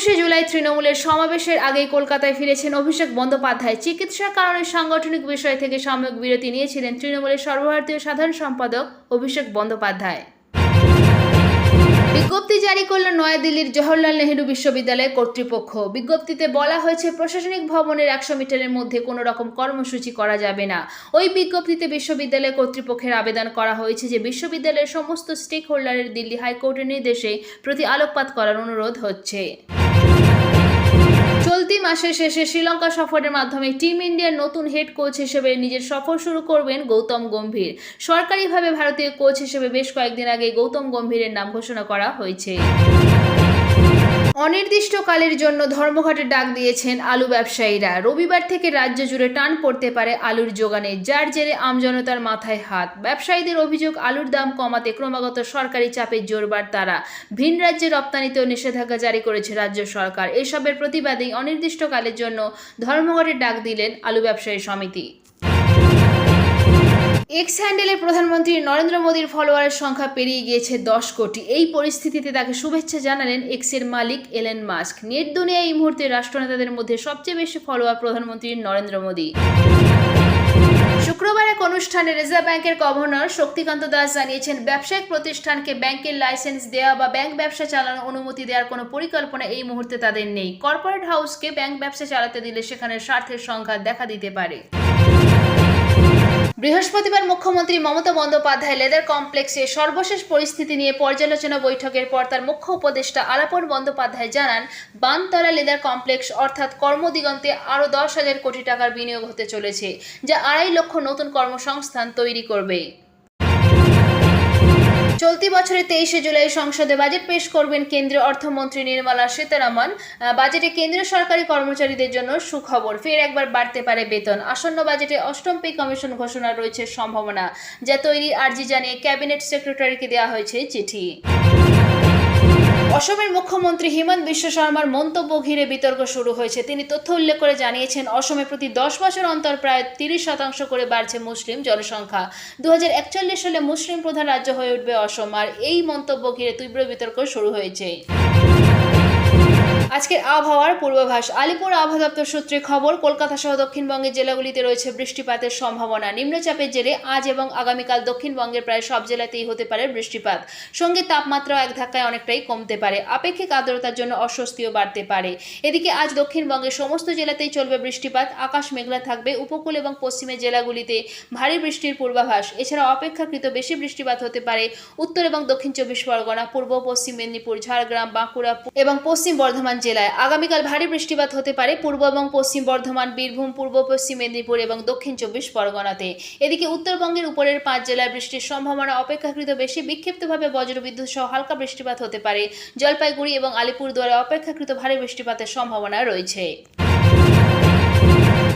একুশে জুলাই তৃণমূলের সমাবেশের আগেই কলকাতায় ফিরেছেন অভিষেক বন্দ্যোপাধ্যায়। চিকিৎসার কারণে সাংগঠনিক বিষয় থেকে সাময়িক বিরতি নিয়েছিলেন তৃণমূলের সর্বভারতীয় সাধারণ সম্পাদক অভিষেক বন্দ্যোপাধ্যায়। বিজ্ঞপ্তি জারি করল নয়াদিল্লির জওহরলাল নেহেরু বিশ্ববিদ্যালয় কর্তৃপক্ষ। বিজ্ঞপ্তিতে বলা হয়েছে, প্রশাসনিক ভবনের একশো মিটারের মধ্যে কোনো রকম কর্মসূচি করা যাবে না। ওই বিজ্ঞপ্তিতে বিশ্ববিদ্যালয় কর্তৃপক্ষের আবেদন করা হয়েছে যে, বিশ্ববিদ্যালয়ের সমস্ত স্টেক হোল্ডারের দিল্লি হাইকোর্টের নির্দেশে প্রতি আলোকপাত করার অনুরোধ হচ্ছে। চলতি মাসের শেষে শ্রীলঙ্কা সফরের মাধ্যমে টিম ইন্ডিয়ার নতুন হেড কোচ হিসেবে নিজের সফর শুরু করবেন গৌতম গম্ভীর। সরকারিভাবে ভারতীয় কোচ হিসেবে বেশ কয়েকদিন আগে গৌতম গম্ভীরের নাম ঘোষণা করা হয়েছে। অনির্দিষ্টকালের জন্য ধর্মঘটে ডাক দিয়েছেন আলু ব্যবসায়ীরা। রবিবার থেকে রাজ্য জুড়ে টান পড়তে পারে আলুর যোগানে, যার জেরে আমজনতার মাথায় হাত। ব্যবসায়ীদের অভিযোগ, আলুর দাম কমাতে ক্রমাগত সরকারি চাপে জোরবার তারা। ভিন রাজ্যে রপ্তানিতেও নিষেধাজ্ঞা জারি করেছে রাজ্য সরকার। এসবের প্রতিবাদেই অনির্দিষ্টকালের জন্য ধর্মঘটের ডাক দিলেন আলু ব্যবসায়ী সমিতি। এক্স হ্যান্ডেলে প্রধানমন্ত্রী নরেন্দ্র মোদীর ফলোয়ারের সংখ্যা পেরিয়ে গিয়েছে দশ কোটি। এই পরিস্থিতিতে তাকে শুভেচ্ছা জানালেন এক্সের মালিক এলেন মাস্ক নেট দুনিয়া এই মুহূর্তে রাষ্ট্রনেতাদের মধ্যে সবচেয়ে বেশি ফলোয়ার প্রধানমন্ত্রী নরেন্দ্র মোদী। শুক্রবার এক অনুষ্ঠানে রিজার্ভ ব্যাংকের গভর্নর শক্তিকান্ত দাস জানিয়েছেন, ব্যবসায়িক প্রতিষ্ঠানকে ব্যাংকের লাইসেন্স দেওয়া বা ব্যাংক ব্যবসা চালানোর অনুমতি দেওয়ার কোনো পরিকল্পনা এই মুহূর্তে তাদের নেই। কর্পোরেট হাউসকে ব্যাংক ব্যবসা চালাতে দিলে সেখানে স্বার্থের সংখ্যা দেখা দিতে পারে। বৃহস্পতিবার মুখ্যমন্ত্রী মমতা বন্দ্যোপাধ্যায় লেদার কমপ্লেক্সে সর্বশেষ পরিস্থিতি নিয়ে পর্যালোচনা বৈঠকের পর তার মুখ্য উপদেষ্টা আলাপন বন্দ্যোপাধ্যায় জানান, বানতলা লেদার কমপ্লেক্স অর্থাৎ কর্মদিগন্তে আরও দশ হাজার কোটি টাকার বিনিয়োগ হতে চলেছে, যা আড়াই লক্ষ নতুন কর্মসংস্থান তৈরি করবে। চলতি বছরের তেইশে জুলাই সংসদে বাজেট পেশ করবেন কেন্দ্রীয় অর্থমন্ত্রী নির্মলা সীতারামন। বাজেটে কেন্দ্রীয় সরকারি কর্মচারীদের জন্য সুখবর। ফের একবার বাড়তে পারে বেতন। আসন্ন বাজেটে অষ্টম পে কমিশন ঘোষণা রয়েছে সম্ভাবনা। যা তৈরি আর্জি জানিয়ে ক্যাবিনেট সেক্রেটারিকে দেওয়া হয়েছে চিঠি। অসমের মুখ্যমন্ত্রী হিমন্ত বিশ্ব শর্মার মন্তব্য ঘিরে বিতর্ক শুরু হয়েছে। তিনি তথ্য উল্লেখ করে জানিয়েছেন, অসমে প্রতি দশ বছর অন্তর প্রায় তিরিশ শতাংশ করে বাড়ছে মুসলিম জনসংখ্যা। দু হাজার একচল্লিশ সালে মুসলিম প্রধান রাজ্য হয়ে উঠবে অসম। আর এই মন্তব্য ঘিরে তীব্র বিতর্ক শুরু হয়েছে। আজকের আবহাওয়ার পূর্বাভাস। আলিপুর আবহাওয়া দপ্তর সূত্রে খবর, কলকাতা সহ দক্ষিণবঙ্গের জেলাগুলিতে রয়েছে বৃষ্টিপাতের সম্ভাবনা। নিম্নচাপের জেরে আজ এবং আগামীকাল দক্ষিণবঙ্গের প্রায় সব জেলাতেই হতে পারে বৃষ্টিপাত। সঙ্গে তাপমাত্রা এক ধাক্কায় অনেকটাই কমতে পারে। আপেক্ষিক আর্দ্রতার জন্য অস্বস্তিও বাড়তে পারে। এদিকে আজ দক্ষিণবঙ্গের সমস্ত জেলাতেই চলবে বৃষ্টিপাত। আকাশ মেঘলা থাকবে। উপকূল এবং পশ্চিমের জেলাগুলিতে ভারী বৃষ্টির পূর্বাভাস। এছাড়া অপেক্ষাকৃত বেশি বৃষ্টিপাত হতে পারে উত্তর এবং দক্ষিণ চব্বিশ পরগনা, পূর্ব পশ্চিম মেদিনীপুর, ঝাড়গ্রাম, বাঁকুড়া এবং পশ্চিম বর্ধমান জেলায়। আগামীকাল ভারী বৃষ্টিপাত হতে পারে পূর্ব এবং পশ্চিম বর্ধমান, বীরভূম, পূর্ব, পশ্চিম মেদিনীপুর এবং দক্ষিণ চব্বিশ পরগনাতে। এদিকে উত্তরবঙ্গের উপরের পাঁচ জেলায় বৃষ্টির সম্ভাবনা অপেক্ষাকৃত বেশি। বিক্ষিপ্তভাবে বজ্রবিদ্যুৎ সহ হালকা বৃষ্টিপাত হতে পারে। জলপাইগুড়ি এবং আলিপুরদুয়ারে অপেক্ষাকৃত ভারী বৃষ্টিপাতের সম্ভাবনা রয়েছে।